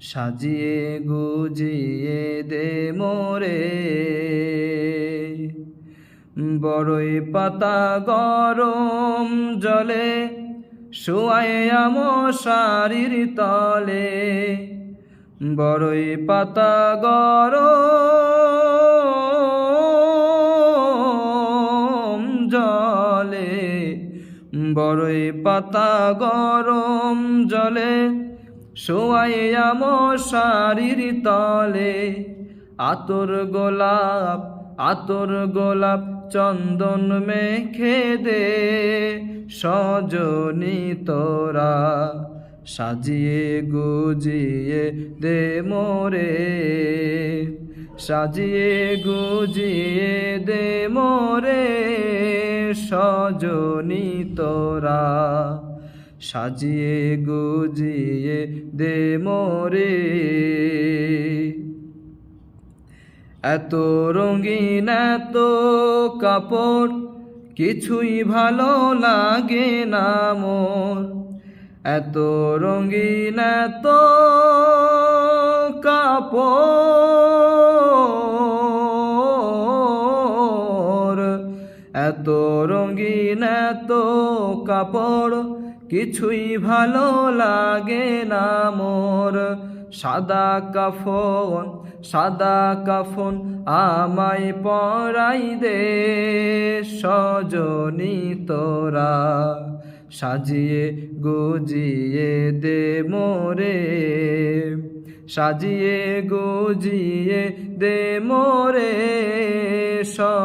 সাজিয়ে গুজিয়ে দে মোরে। বড়ই পাতা গরম জলে, শুয়ায় আম শাড়ির তলে। বড়ই পাতা গরম জলে, বড়ই পাতা গরম জলে শোয়াই আম তলে। আতর গোলাপ আতর গোলাপ চন্দন মেখে দে। সজনি তোরা সাজিয়ে গুজিয়ে দে মোরে। সাজিয়ে গুজিয়ে দে মোরে, সজনি তোরা সাজিয়ে গুজিয়ে দে মোরে। এত রঙিন, এত কাপড়, কিছুই ভালো লাগে না মোর। এত রঙিন, এত কাপড়, এত রঙিন তো কাপড়, কিছুই ভালো লাগে না মোর। সাদা কাফন সাদা কাফন আমায় পরাই দে, সজনি তোরা। সাজিয়ে গুজিয়ে দে মোরে, সাজিয়ে গুজিয়ে দে মোরে।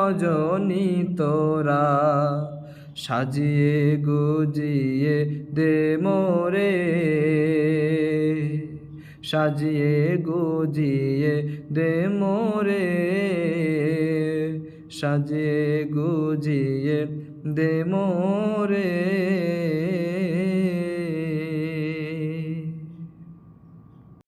সজনি তোরা সাজিয়ে গুজিয়ে দে মোরে। সাজিয়ে গুজিয়ে দে মোরে। সাজিয়ে গুজিয়ে দে মোরে।